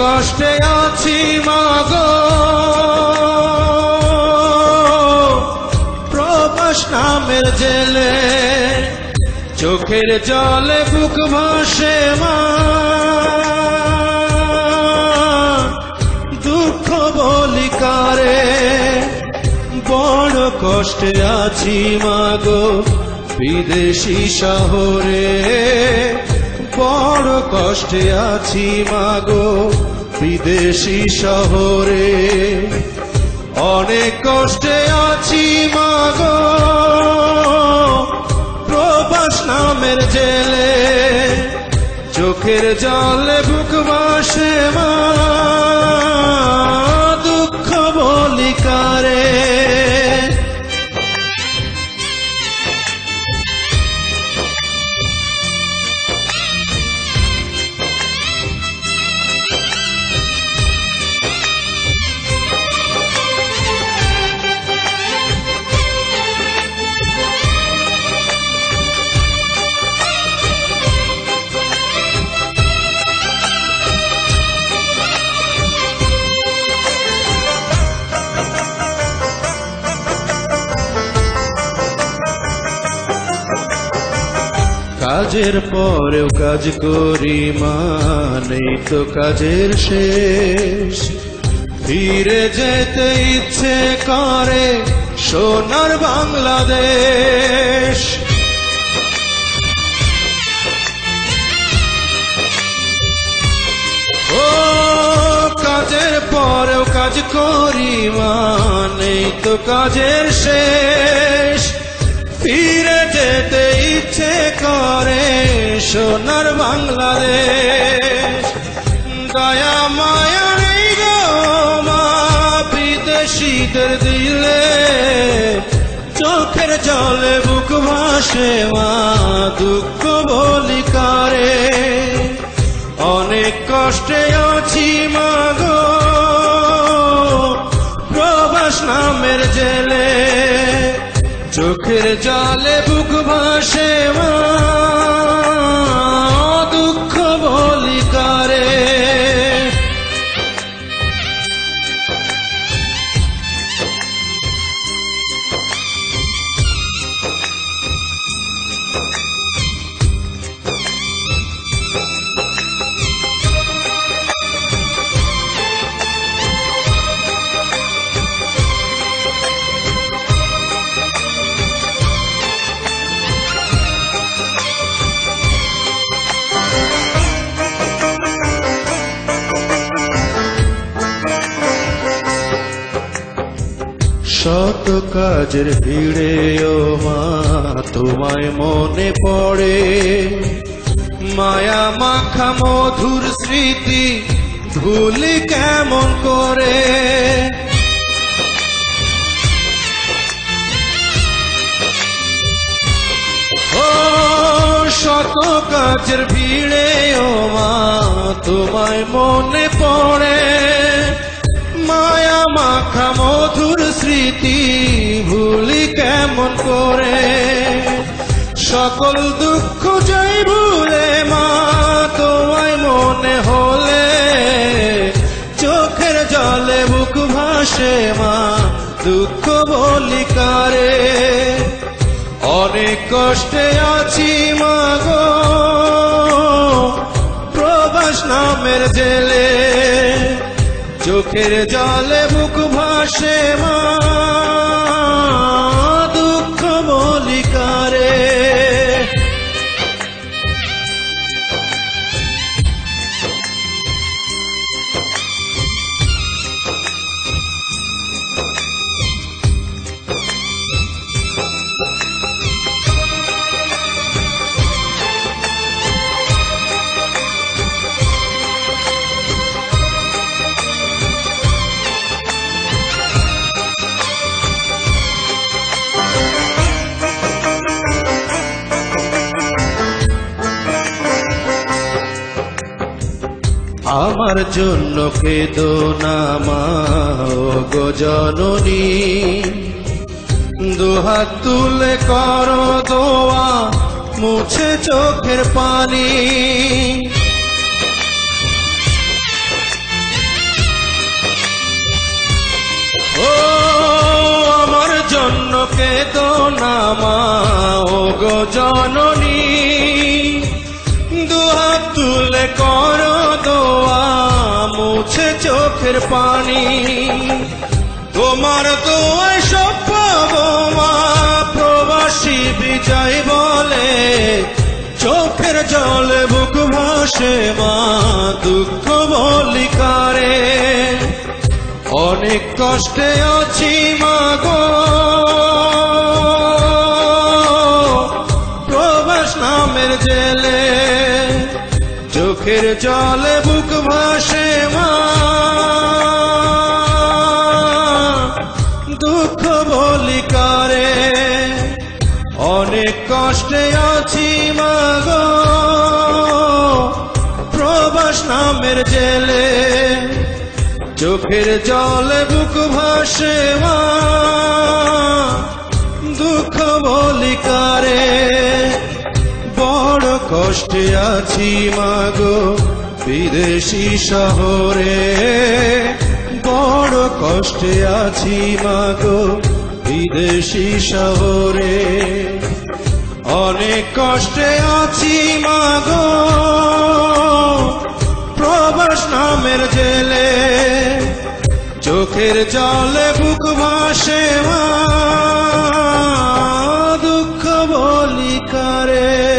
কষ্টে আছি মাগো। প্রবাস নামের জেলে চোখের জলে বুক ভাসে মা। দুঃখ বলি কারে, বড় কষ্টে আছি মাগো। বিদেশি শহরে বড় কষ্টে আছি মাগো বিদেশি শহরে। অনেক কষ্টে আছি মাগো প্রবাস নামের জেলে, চোখের জলে বুক মাসে মা কাজের পরেও কাজ করি মানে তো কাজের শেষ। ফিরে যেতে ইচ্ছে করে সোনার বাংলাদেশ। ও, কাজের পরেও কাজ করি মানে তো কাজের শেষ। ফিরে যেতে করে সোনার বাংলাদেশ। দয়া মায়া নেই গো মা বিদেশিদের দিলে চোখের জলে বুক ভাসে, মা দুঃখ বলি কারে। অনেক কষ্টে আছি মাগো প্রবাস নামের জেলে চোখের জলে বুক ভাসে, মা শত কাজের ভিড়ে, ও মা, তোমায় মনে পড়ে। মায়া মাখা মধুর স্মৃতি ভুলি কেমন করে? শত কাজের ভিড়ে, ও মা, তোমায় মনে পড়ে। মাখা মধুর স্মৃতি ভুলি কেমন করে? সকল দুঃখ যাই ভুলে মা, তোমায় মনে হলে চোখের জলে বুক ভাসে মা, দুঃখ বলি কারে? অনেক কষ্টে আছি মাগো প্রবাস নামের জেলে চোখের জলে মুখ ভাসে মা। আমার জন্য কেদো নামা গো জননী। দুহাত তুলে কর দোয়া, মুছে চোখের পানি। ও আমার জন্য কেদো নামা চোখের পানি। তোমার দোয়ায় সব পাবো মা, প্রবাসী বিজয় বলে। চোখের জলে বুক ভাসে মা, দুঃখ বলিকারে অনেক কষ্টে আছি মা গো। প্রবাস নামের জেলে, চোখের জলে বুক ভাসে মা। নামের জেলে, চোখের জলে বুক ভাসে দুঃখ বলিকারে বড় কষ্টে আছি মাগো বিদেশি শহরে। বড় কষ্টে আছি মাগো বিদেশি শহরে। অনেক কষ্টে আছি মাগো আমার নামের জেলে চোখের জলে বুক ভাসে মা দুঃখ বলি করে।